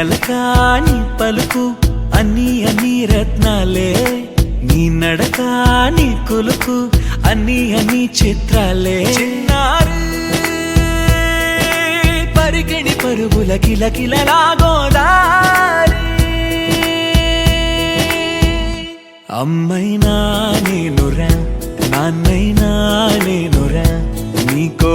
ఎలకాని పలుకు అన్ని అన్ని రత్నాలే. నీ నడక నీ కొలుకు అన్ని అన్ని చిత్రాలే. చిన్నారు పరికిణి పరుగుల కిల కిలలాగోదారి అమ్మైనా నేనురా నాన్నైనా నేనురా నీకో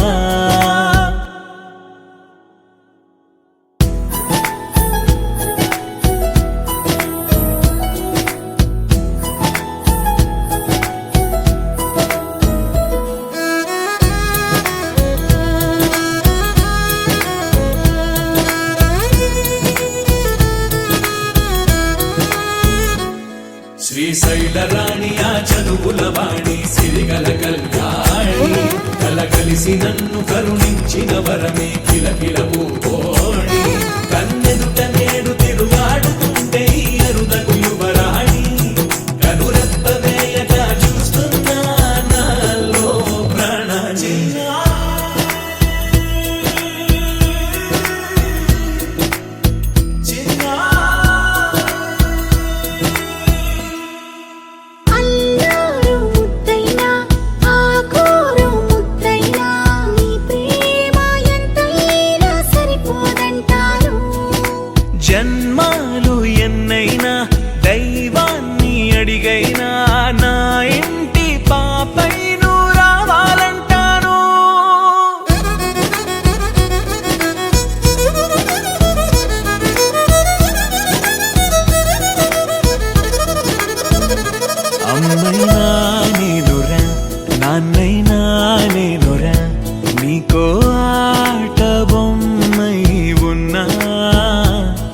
శ్రీశైల రాణి ఆ చదువుల వాణి సిరిగల కళ్యాణి. కల కలిసి నన్ను కరుణించిన వరమే కిలకిల పూకోణి జన్మాలు ఎన్నైనా దైవాన్ని అడిగైనా నా ఇంటి పాపై నువ్వు రావాలంటాను అమ్మైనా నేనురా నాన్నైనా నేనురా నీకో ఆట బొమ్మై ఉన్నా.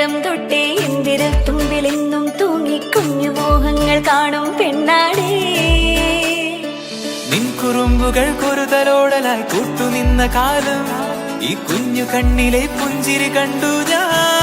നേരം തൊട്ടേ എന്തിരൽ തുമ്പിലെന്നും തൂങ്ങി കുഞ്ഞു മോഹങ്ങൾ കാണും പെണ്ണാടേ. നിൻകുറുമ്പുകൾ കുറുതലോടലായി കൂട്ടുനിന്ന കാലം ഈ കുഞ്ഞു കണ്ണിലെ പുഞ്ചിരി കണ്ടു ഞാൻ.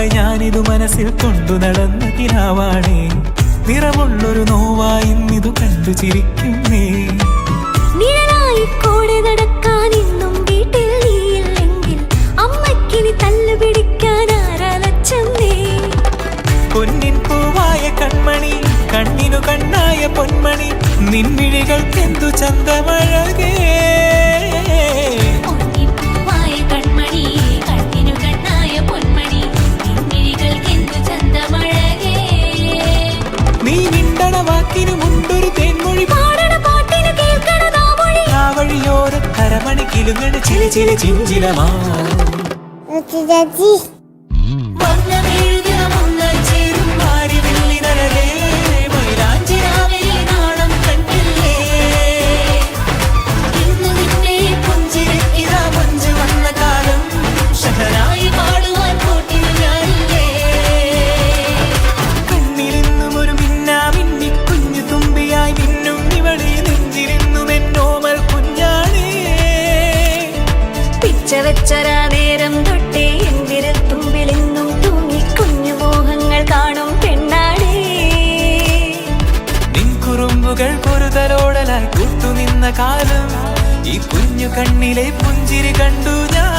നാളായി ഞാനിതു മനസ്സിൽ കൊണ്ടു നടന്ന കിനാവാണേ. നിറമുള്ളൊരു നോവായി ഇന്നിതു കണ്ടു ചിരിക്കുന്നേ. നിഴലായി കൂടെ നടക്കാൻ ഇന്നും വീട്ടിൽ നീയില്ലെങ്കിൽ അമ്മക്കിനി തല്ലു പിടിക്കാൻ ആരാലച്ചമ്മേ പൊന്നിൻ പൂവായ കൺമണി കണ്ണിനു കണ്ണായ പൊന്മണി നിൻമിഴികൾക്കെന്തു ചന്തമഴകേ. വാക്കിനു മുണ്ടൊരു തേൻമൊഴി. പാടണ പാട്ടിന് കേൾക്കണതാ മൊഴി ആ വഴിയോര കരമണി കിലുങ്ങണ ചില ചില ചിഞ്ചിലമാ. കാലം ഈ കുഞ്ഞു കണ്ണിലെ പുഞ്ചിരി കണ്ടു ഞാൻ.